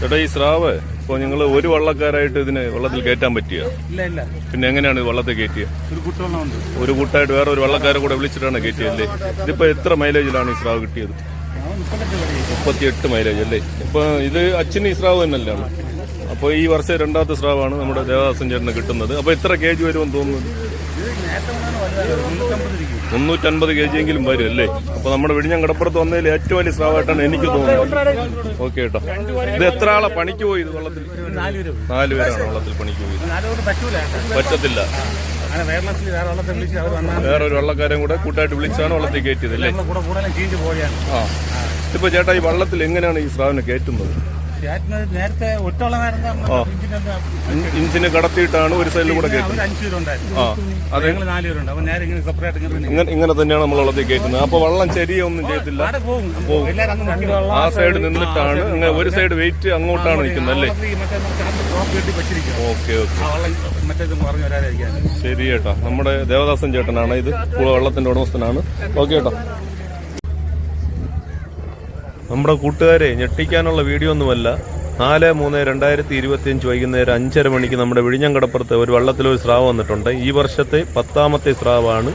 ചേട്ടാ ഈ സ്രാവ് ഇപ്പൊ നിങ്ങൾ ഒരു വള്ളക്കാരായിട്ട് ഇതിന് വെള്ളത്തിൽ കയറ്റാൻ പറ്റിയ? പിന്നെ എങ്ങനെയാണ് വള്ളത്തിൽ കയറ്റിയ? ഒരു കൂട്ടായിട്ട് വേറെ ഒരു വള്ളക്കാരെ കൂടെ വിളിച്ചിട്ടാണ് കയറ്റിയല്ലേ ഇതിപ്പോ എത്ര മൈലേജിലാണ് ഈ സ്രാവ് കിട്ടിയത്? മുപ്പത്തിയെട്ട് മൈലേജ് അല്ലേ? ഇപ്പൊ ഇത് അച്ഛന് ഈ സ്രാവ് തന്നെയല്ലാണ് അപ്പോൾ ഈ വർഷം രണ്ടാമത്തെ സ്രാവാണ് നമ്മുടെ ദേവദാസൻ ചേട്ടന് കിട്ടുന്നത്. അപ്പോൾ എത്ര കെ ജി വരുമെന്ന് തോന്നുന്നു? മുന്നൂറ്റൻപത് കെ ജി എങ്കിലും വരും അല്ലേ അപ്പൊ നമ്മുടെ വിഴിഞ്ഞം കടപ്പുറത്ത് വന്നതിൽ ഏറ്റവും വലിയ സ്രാവായിട്ടാണ് എനിക്ക് തോന്നുന്നത്. ഓക്കെ കേട്ടോ. ഇത് എത്ര ആളെ? പണിക്ക് പോയി ഇത് വെള്ളത്തിൽ? നാല് പേര് നാല് പേരാണ് വെള്ളത്തിൽ പണിക്ക് പോയി പറ്റത്തില്ല. വേറെ ഒരു വള്ളക്കാരൻ കൂടെ കൂട്ടായിട്ട് വിളിച്ചാണ് വെള്ളത്തിൽ കയറ്റിയത് അല്ലേ? ആ. ഇപ്പൊ ചേട്ടാ ഈ വള്ളത്തിൽ എങ്ങനെയാണ് ഈ സ്രാവിനെ കയറ്റുന്നത്? നേരത്തെ ഒറ്റ നേരം ഇൻ- ഇഞ്ചിന് കടത്തിയിട്ടാണ് ഒരു സൈഡിൽ കൂടെ ഇങ്ങനെ ഇങ്ങനെ ഇങ്ങനെ ഇങ്ങനെ തന്നെയാണ് നമ്മൾ വെള്ളത്തിൽ കയറ്റുന്നത് അപ്പൊ വള്ളം ചെരിയൊന്നും ചെയ്യത്തില്ല ആ സൈഡ് നിന്നിട്ടാണ് അങ്ങനെ ഒരു സൈഡ് വെയിറ്റ് അങ്ങോട്ടാണ് നിൽക്കുന്നത് അല്ലേ ഓക്കെ ഓക്കെ ശരി ചേട്ടാ നമ്മുടെ ദേവദാസൻ ചേട്ടനാണ് ഇത് വെള്ളത്തിന്റെ ഉടമസ്ഥനാണ് ഓക്കെ ചേട്ടാ നമ്മുടെ കൂട്ടുകാരെ ഞെട്ടിക്കാനുള്ള വീഡിയോ ഒന്നുമല്ല നാല് മൂന്ന് രണ്ടായിരത്തി ഇരുപത്തി അഞ്ച് വൈകുന്നേരം അഞ്ചര മണിക്ക് നമ്മുടെ വിഴിഞ്ഞങ്കടപ്പുറത്ത് ഒരു വള്ളത്തിലൊരു സ്രാവ് വന്നിട്ടുണ്ട്. ഈ വർഷത്തെ പത്താമത്തെ സ്രാവാണ്.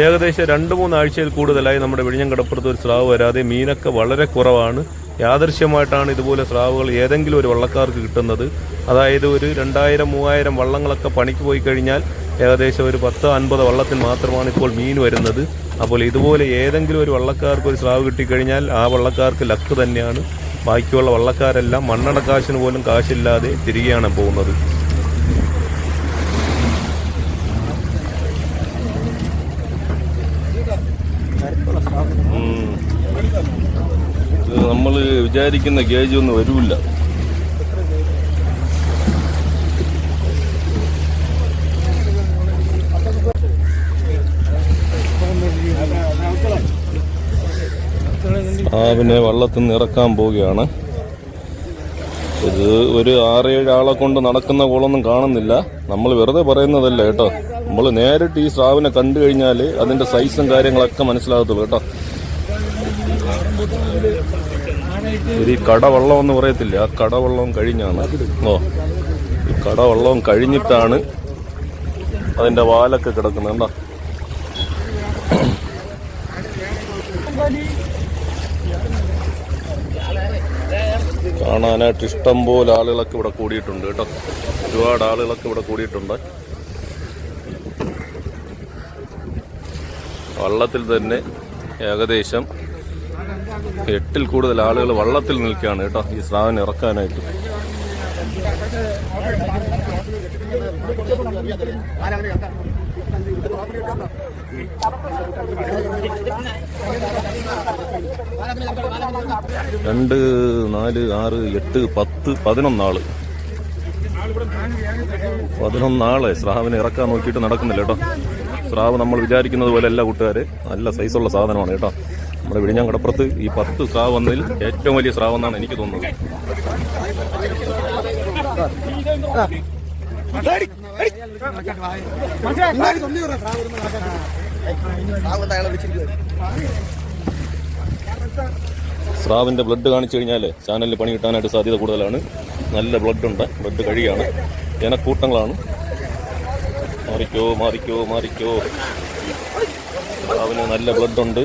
ഏകദേശം രണ്ട് മൂന്നാഴ്ചയിൽ കൂടുതലായി നമ്മുടെ വിഴിഞ്ഞങ്കടപ്പുറത്ത് ഒരു സ്രാവ് വരാതെ മീനൊക്കെ വളരെ കുറവാണ്. യാദൃശ്യമായിട്ടാണ് ഇതുപോലെ സ്രാവുകൾ ഏതെങ്കിലും ഒരു വള്ളക്കാർക്ക് കിട്ടുന്നത്. അതായത് ഒരു രണ്ടായിരം മൂവായിരം വള്ളങ്ങളൊക്കെ പണിക്ക് പോയി കഴിഞ്ഞാൽ ഏകദേശം ഒരു പത്ത് അൻപത് വള്ളത്തിൽ മാത്രമാണ് ഇപ്പോൾ മീൻ വരുന്നത്. അപ്പോൾ ഇതുപോലെ ഏതെങ്കിലും ഒരു വള്ളക്കാർക്ക് ഒരു സ്രാവ് കിട്ടിക്കഴിഞ്ഞാൽ ആ വള്ളക്കാർക്ക് ലക്ക് തന്നെയാണ്. ബാക്കിയുള്ള വള്ളക്കാരെല്ലാം മണ്ണടക്കാശിന് പോലും കാശില്ലാതെ തിരികെയാണ് പോകുന്നത്. നമ്മൾ വിചാരിക്കുന്ന ഗേജ് ഒന്നും വരൂല്ല. സ്രാവിനെ വള്ളത്തിൽ നിന്ന് ഇറക്കാൻ പോവുകയാണ്. ഇത് ഒരു ആറേഴ് ആളെ കൊണ്ട് നടക്കുന്ന കോളൊന്നും കാണുന്നില്ല. നമ്മൾ വെറുതെ പറയുന്നതല്ല കേട്ടോ. നമ്മൾ നേരിട്ട് ഈ സ്രാവിനെ കണ്ടു കഴിഞ്ഞാൽ അതിന്റെ സൈസും കാര്യങ്ങളൊക്കെ മനസ്സിലാകത്തുള്ളൂ കേട്ടോ. ഇത് ഈ കടവള്ളം പറയത്തില്ല? ആ കടവള്ളവും കഴിഞ്ഞാണ്. ഓ ഈ കടവള്ളവും കഴിഞ്ഞിട്ടാണ് അതിന്റെ വാലൊക്കെ കിടക്കുന്നത് കണ്ടോ കാണാനായിട്ട് ഇഷ്ടം പോലെ ആളുകളൊക്കെ ഇവിടെ കൂടിയിട്ടുണ്ട് കേട്ടോ. ഒരുപാട് ആളുകളൊക്കെ ഇവിടെ കൂടിയിട്ടുണ്ട്. വള്ളത്തിൽ തന്നെ ഏകദേശം എട്ടിൽ കൂടുതൽ ആളുകൾ വള്ളത്തിൽ നിൽക്കുകയാണ് കേട്ടോ. ഈ സ്രാവിനെ ഇറക്കാനായിട്ട്. രണ്ട് നാല് ആറ് എട്ട് പത്ത് പതിനൊന്നാൾ. പതിനൊന്നാളെ സ്രാവിനെ ഇറക്കാൻ നോക്കിയിട്ട് നടക്കുന്നില്ല കേട്ടോ. സ്രാവ് നമ്മൾ വിചാരിക്കുന്നത് പോലെ അല്ല കൂട്ടുകാര്. നല്ല സൈസുള്ള സാധനമാണ് കേട്ടോ. നമ്മുടെ വിഴിഞ്ഞാൻ കടപ്പുറത്ത് ഈ പത്ത് സ്രാവ് വന്നതിൽ ഏറ്റവും വലിയ സ്രാവ് എന്നാണ് എനിക്ക് തോന്നുന്നത്. സ്രാവിന്റെ ബ്ലഡ് കാണിച്ചു കഴിഞ്ഞാൽ ചാനലിൽ പണി കിട്ടാനായിട്ട് സാധ്യത കൂടുതലാണ്. നല്ല ബ്ലഡ് ഉണ്ട്. ബ്ലഡ് കഴിയാണ്. ജനക്കൂട്ടങ്ങളാണ് മാറിക്കോ മാറിക്കോ മാറിക്കോ. സ്രാവിന് നല്ല ബ്ലഡ് ഉണ്ട്.